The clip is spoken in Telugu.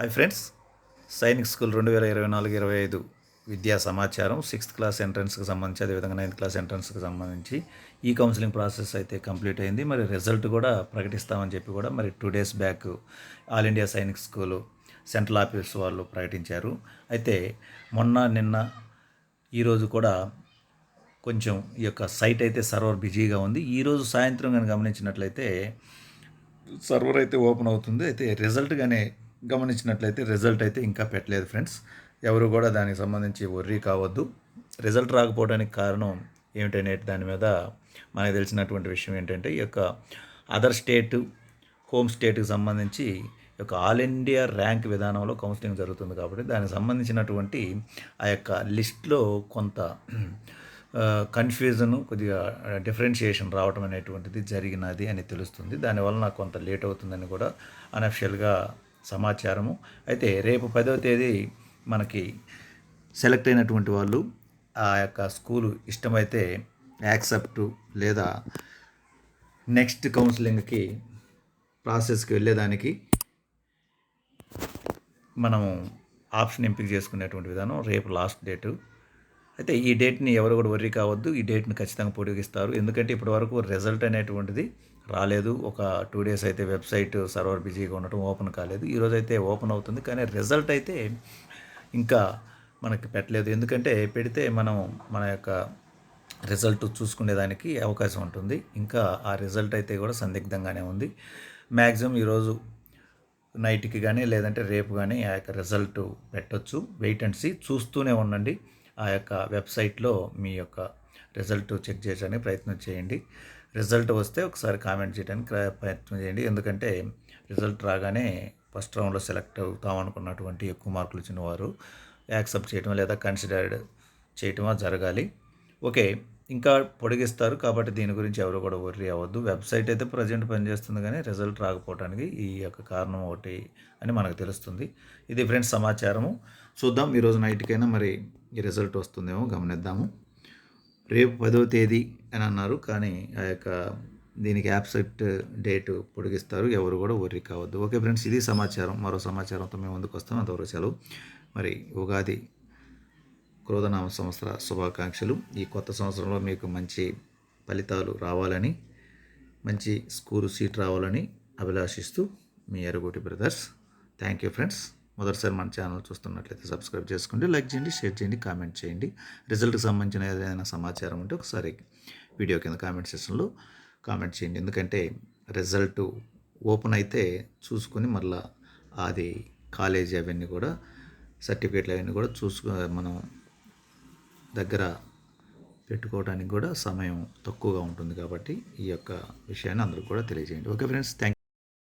Hi friends. సైనిక్ స్కూల్ రెండు వేల ఇరవై నాలుగు ఇరవై ఐదు విద్యా సమాచారం సిక్స్త్ క్లాస్ ఎంట్రన్స్కి సంబంధించి అదేవిధంగా నైన్త్ క్లాస్ ఎంట్రన్స్కి సంబంధించి ఈ కౌన్సిలింగ్ ప్రాసెస్ అయితే కంప్లీట్ అయింది. మరి రిజల్ట్ కూడా ప్రకటిస్తామని చెప్పి కూడా మరి two days back all India Sainik school central office వాళ్ళు ప్రకటించారు. అయితే మొన్న నిన్న ఈరోజు కూడా కొంచెం ఈ యొక్క సైట్ అయితే సర్వర్ బిజీగా ఉంది. ఈరోజు సాయంత్రం కానీ గమనించినట్లయితే సర్వర్ అయితే ఓపెన్ అవుతుంది. అయితే రిజల్ట్ కానీ గమనించినట్లయితే రిజల్ట్ అయితే ఇంకా పెట్టలేదు ఫ్రెండ్స్ ఎవరు కూడా దానికి సంబంధించి వర్రీ కావద్దు. రిజల్ట్ రాకపోవడానికి కారణం ఏమిటనే దాని మీద మనకు తెలిసినటువంటి విషయం ఏంటంటే ఈ యొక్క అదర్ స్టేట్ హోమ్ స్టేట్కి సంబంధించి యొక్క ఆల్ ఇండియా ర్యాంక్ విధానంలో కౌన్సిలింగ్ జరుగుతుంది కాబట్టి దానికి సంబంధించినటువంటి ఆ యొక్క లిస్ట్లో కొంత కన్ఫ్యూజన్ కొద్దిగా డిఫరెన్షియేషన్ రావటం అనేటువంటిది జరిగినది అని తెలుస్తుంది. దానివల్ల నాకు కొంత లేట్ అవుతుందని కూడా అనఫిషియల్గా సమాచారము. అయితే రేపు పదవ తేదీ మనకి సెలెక్ట్ అయినటువంటి వాళ్ళు ఆ యొక్క స్కూలు ఇష్టమైతే యాక్సెప్ట్ లేదా నెక్స్ట్ కౌన్సిలింగ్కి ప్రాసెస్కి వెళ్ళేదానికి మనము ఆప్షన్ ఎంపిక చేసుకునేటువంటి విధానం రేపు లాస్ట్ డేటు. అయితే ఈ డేట్ని ఎవరు కూడా వర్రీ కావద్దు. ఈ డేట్ని ఖచ్చితంగా పొడిగిస్తారు ఎందుకంటే ఇప్పటివరకు రిజల్ట్ అనేటువంటిది రాలేదు. ఒక టూ డేస్ అయితే వెబ్సైట్ సర్వర్ బిజీగా ఉండటం ఓపెన్ కాలేదు. ఈరోజు అయితే ఓపెన్ అవుతుంది. కానీ రిజల్ట్ అయితే ఇంకా మనకి పెట్టలేదు. ఎందుకంటే పెడితే మనం మన యొక్క రిజల్ట్ చూసుకునేదానికి అవకాశం ఉంటుంది. ఇంకా ఆ రిజల్ట్ అయితే కూడా సందిగ్ధంగానే ఉంది. మ్యాక్సిమం ఈరోజు నైట్కి కానీ లేదంటే రేపు కానీ ఆ యొక్క రిజల్ట్ పెట్టొచ్చు. వెయిట్ అండ్ సీ చూస్తూనే ఉండండి. ఆ యొక్క వెబ్సైట్లో మీ యొక్క రిజల్ట్ చెక్ చేయడానికి ప్రయత్నం చేయండి. రిజల్ట్ వస్తే ఒకసారి కామెంట్ చేయడానికి ప్రయత్నం చేయండి. ఎందుకంటే రిజల్ట్ రాగానే ఫస్ట్ రౌండ్లో సెలెక్ట్ అవుతాం అనుకున్నటువంటి ఎక్కువ మార్కులు ఇచ్చిన వారు యాక్సెప్ట్ చేయటం లేదా కన్సిడర్డ్ చేయటమో జరగాలి. ఓకే ఇంకా పొడిగిస్తారు కాబట్టి దీని గురించి ఎవరు కూడా వర్రీ అవ్వద్దు. వెబ్సైట్ అయితే ప్రజెంట్ పనిచేస్తుంది కానీ రిజల్ట్ రాకపోవడానికి ఈ యొక్క కారణం ఒకటి అని మనకు తెలుస్తుంది. ఇది ఫ్రెండ్స్ సమాచారము. చూద్దాం ఈరోజు నైట్కైనా మరి ఈ రిజల్ట్ వస్తుందేమో గమనిద్దాము. రేపు పదవ తేదీ అని అన్నారు. కానీ ఆ యొక్క దీనికి యాప్సెట్ డేట్ పొడిగిస్తారు. ఎవరు కూడా వర్రీ కావద్దు ఓకే ఫ్రెండ్స్ ఇది సమాచారం. మరో సమాచారంతో మేము ముందుకు వస్తాం. అంతవరకు సెలవు. మరి ఉగాది క్రోధనామ సంవత్సర శుభాకాంక్షలు. ఈ కొత్త సంవత్సరంలో మీకు మంచి ఫలితాలు రావాలని మంచి స్కూల్ సీట్ రావాలని అభిలాషిస్తూ మీ Eragoti brothers. Thank you friends. మొదటిసారి మన ఛానల్ చూస్తున్నట్లయితే సబ్స్క్రైబ్ చేసుకోండి లైక్ చేయండి షేర్ చేయండి కామెంట్ చేయండి. రిజల్ట్కి సంబంధించిన ఏదైనా సమాచారం ఉంటే ఒకసారి వీడియో కింద కామెంట్ సెక్షన్లో కామెంట్ చేయండి. ఎందుకంటే రిజల్ట్ ఓపెన్ అయితే చూసుకొని మళ్ళీ అది కాలేజీ అవన్నీ కూడా సర్టిఫికేట్లు అవన్నీ కూడా చూసుకో మనం దగ్గర పెట్టుకోవడానికి కూడా సమయం తక్కువగా ఉంటుంది కాబట్టి ఈ యొక్క విషయాన్ని అందరూ కూడా తెలియజేయండి. Okay friends thank